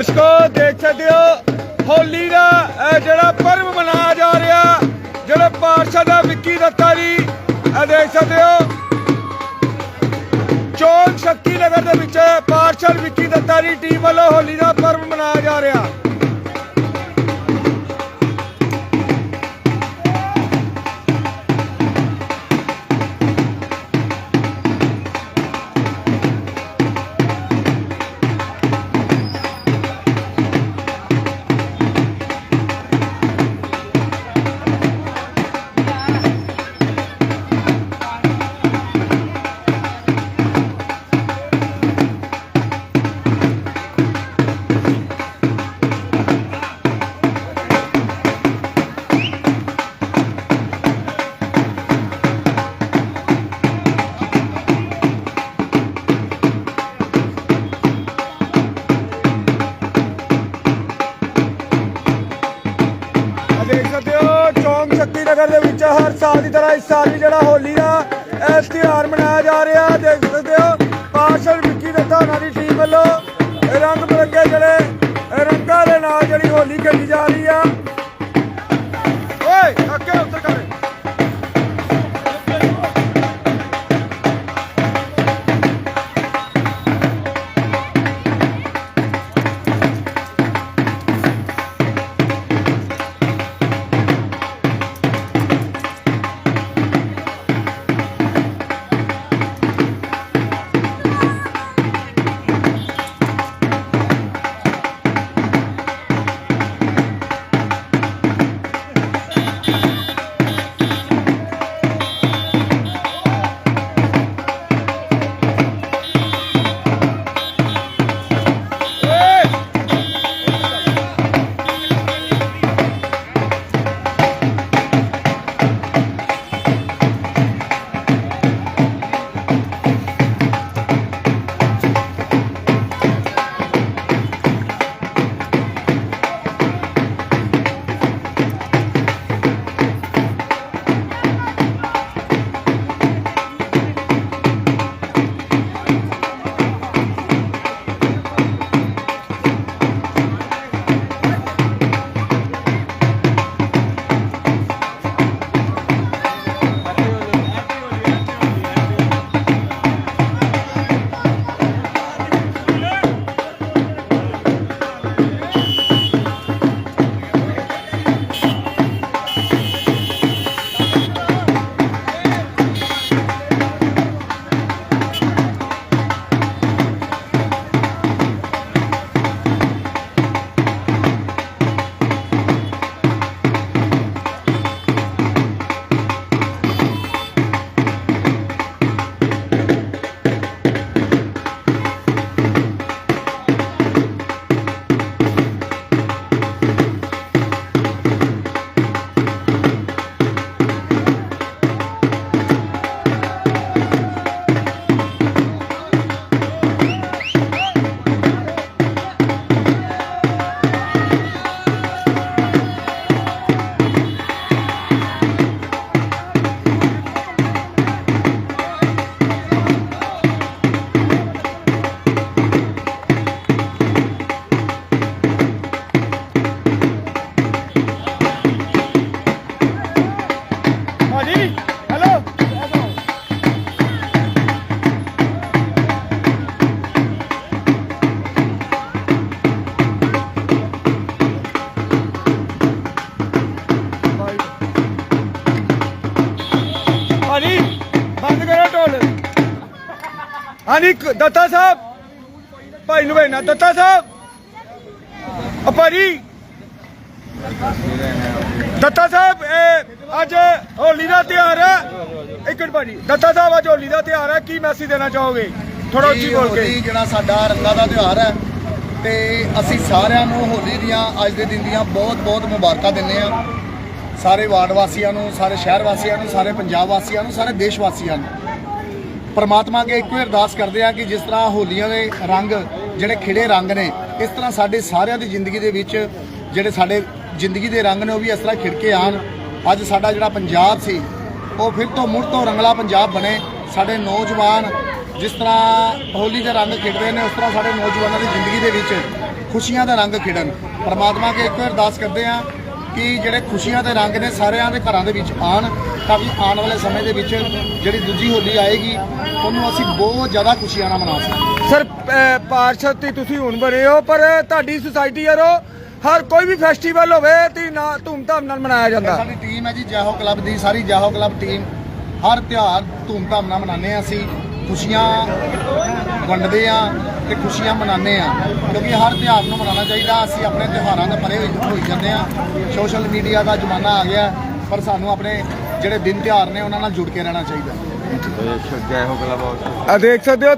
ਦਰਸ਼ਕੋ, ਦੇਖ ਸਕਦੇ ਹੋ, ਹੋਲੀ ਦਾ ਜਿਹੜਾ ਪਰਵ ਮਨਾਇਆ ਜਾ ਰਿਹਾ, ਜਿਹੜੇ ਪਾਤਸ਼ਾਹ ਦਾ ਵਿੱਕੀ ਦੱਤਾ ਜੀ, ਇਹ ਦੇਖ ਸਕਦੇ ਹੋ। ਚੌਕ ਸ਼ਕਤੀ ਨਗਰ ਦੇ ਵਿੱਚ ਪਾਤਸ਼ਾਹ ਵਿੱਕੀ ਦੱਤਾ ਦੀ ਟੀਮ ਵੱਲੋਂ ਹੋਲੀ ਦਾ ਪਰਵ ਨਗਰ ਦੇ ਵਿੱਚ ਹਰ ਸਾਲ ਦੀ ਤਰ੍ਹਾਂ ਇਸ ਸਾਲ ਵੀ ਜਿਹੜਾ ਹੋਲੀ ਦਾ ਇਸ ਤਿਉਹਾਰ ਮਨਾਇਆ ਜਾ ਰਿਹਾ ਦੇਖ ਸਕਦੇ ਹੋ, ਪਾਸ਼ਲ ਵਿੱਕੀ ਦੱਤਾ ਉਹਨਾਂ ਦੀ ਟੀਮ ਹਾਂਜੀ ਦੱਤਾ ਸਾਹਿਬ। ਭਾਈ ਨੂੰ ਦੱਤਾ ਸਾਹਿਬ। ਭਾਜੀ। ਦੱਤਾ ਸਾਹਿਬ ਇਹ ਅੱਜ ਹੋਲੀ ਦਾ ਤਿਉਹਾਰ ਹੈ। ਇੱਕ ਮਿੰਟ ਭਾਜੀ। ਦੱਤਾ ਸਾਹਿਬ ਅੱਜ ਹੋਲੀ ਦਾ ਤਿਉਹਾਰ ਹੈ। ਕੀ ਮੈਸੇਜ ਦੇਣਾ ਚਾਹੋਗੇ? ਥੋੜਾ ਉੱਚੀ ਬੋਲ ਕੇ। ਜਿਹੜਾ ਸਾਡਾ ਰੰਗਾਂ ਦਾ ਤਿਉਹਾਰ ਹੈ ਤੇ ਅਸੀਂ ਸਾਰਿਆਂ ਨੂੰ ਹੋਲੀ ਦੀਆਂ ਅੱਜ ਦੇ ਦਿਨ ਦੀਆਂ ਬਹੁਤ-ਬਹੁਤ ਮੁਬਾਰਕਾਂ ਦਿੰਦੇ ਆ ਸਾਰੇ ਵਾਰਡ ਵਾਸੀਆਂ ਨੂੰ ਸਾਰੇ ਸ਼ਹਿਰ ਵਾਸੀਆਂ ਨੂੰ ਸਾਰੇ ਪੰਜਾਬ ਵਾਸੀਆਂ ਨੂੰ ਸਾਰੇ ਦੇਸ਼ ਵਾਸੀਆਂ ਨੂੰ। ਪਰਮਾਤਮਾ ਅੱਗੇ ਇੱਕੋ ਹੀ ਅਰਦਾਸ ਕਰਦੇ ਆ ਕਿ ਜਿਸ ਤਰ੍ਹਾਂ ਹੋਲੀਆਂ ਦੇ ਰੰਗ ਜਿਹੜੇ ਖਿੜੇ ਰੰਗ ਨੇ, ਇਸ ਤਰ੍ਹਾਂ ਸਾਡੇ ਸਾਰਿਆਂ ਦੀ ਜ਼ਿੰਦਗੀ ਦੇ ਵਿੱਚ ਜਿਹੜੇ ਸਾਡੇ ਜ਼ਿੰਦਗੀ ਦੇ ਰੰਗ ਨੇ ਉਹ ਵੀ ਇਸ ਤਰ੍ਹਾਂ ਖਿੜ ਕੇ ਆਣ ਅੱਜ ਸਾਡਾ ਜਿਹੜਾ ਪੰਜਾਬ ਸੀ, ਉਹ ਫਿਰ ਤੋਂ ਮੁੜ ਤੋਂ ਰੰਗਲਾ ਪੰਜਾਬ ਬਣੇ। ਸਾਡੇ ਨੌਜਵਾਨ ਜਿਸ ਤਰ੍ਹਾਂ ਹੋਲੀ ਦੇ ਰੰਗ ਖਿੜਦੇ ਨੇ, ਉਸ ਤਰ੍ਹਾਂ ਸਾਡੇ ਨੌਜਵਾਨਾਂ ਦੀ ਜ਼ਿੰਦਗੀ ਦੇ ਵਿੱਚ ਖੁਸ਼ੀਆਂ ਦਾ ਰੰਗ ਖਿੜਨ। ਪਰਮਾਤਮਾ ਅੱਗੇ ਇੱਕ ਵਾਰ ਅਰਦਾਸ ਕਰਦੇ ਆ ਕਿ ਜਿਹੜੇ ਖੁਸ਼ੀਆਂ ਦੇ ਰੰਗ ਨੇ ਸਾਰਿਆਂ ਦੇ ਘਰਾਂ ਦੇ ਵਿੱਚ ਆਣ ਤਾਂ ਕਿ ਆਉਣ ਵਾਲੇ ਸਮੇਂ ਦੇ ਵਿੱਚ ਜਿਹੜੀ ਦੂਜੀ ਹੋਲੀ ਆਏਗੀ ਉਹਨੂੰ ਅਸੀਂ ਬਹੁਤ ਜ਼ਿਆਦਾ ਖੁਸ਼ੀਆਂ ਨਾਲ ਮਨਾ ਸਕੀਏ ਸਰ ਪਾਰਸ਼ਦ ਤੇ ਤੁਸੀਂ ਹੁਣ ਬਣੇ ਹੋ ਪਰ ਤੁਹਾਡੀ ਸੁਸਾਇਟੀ ਯਾਰੋ ਹਰ ਕੋਈ ਵੀ ਫੈਸਟੀਵਲ ਹੋਵੇ ਤੇ ਨਾ ਧੂਮਧਾਮ ਨਾਲ ਮਨਾਇਆ ਜਾਂਦਾ। ਸਾਡੀ ਟੀਮ ਹੈ ਜੀ ਜਾਹੋ ਕਲੱਬ ਦੀ ਸਾਰੀ ਜਾਹੋ ਕਲੱਬ ਟੀਮ ਹਰ ਤਿਉਹਾਰ ਧੂਮਧਾਮ ਨਾਲ ਮਨਾਉਂਦੇ ਹਾਂ ਅਸੀਂ। ਖੁਸ਼ੀਆਂ ਵੰਡਦੇ ਆ ਤੇ ਖੁਸ਼ੀਆਂ ਮਨਾਉਂਦੇ ਆ। ਕਿਉਂਕਿ ਹਰ ਤਿਉਹਾਰ ਨੂੰ ਮਨਾਉਣਾ ਚਾਹੀਦਾ। ਅਸੀਂ ਆਪਣੇ ਤਿਉਹਾਰਾਂ ਤੋਂ ਪਰੇ ਹੋਈ ਹੋਈ ਜਾਂਦੇ ਆ। ਸੋਸ਼ਲ ਮੀਡੀਆ ਦਾ ਜ਼ਮਾਨਾ ਆ ਗਿਆ ਪਰ ਸਾਨੂੰ ਆਪਣੇ ਜਿਹੜੇ ਦਿਨ ਤਿਉਹਾਰ ਨੇ ਉਹਨਾਂ ਨਾਲ ਜੁੜ ਕੇ ਰਹਿਣਾ ਚਾਹੀਦਾ। ਆ ਦੇਖ ਸਕਦੇ ਹੋ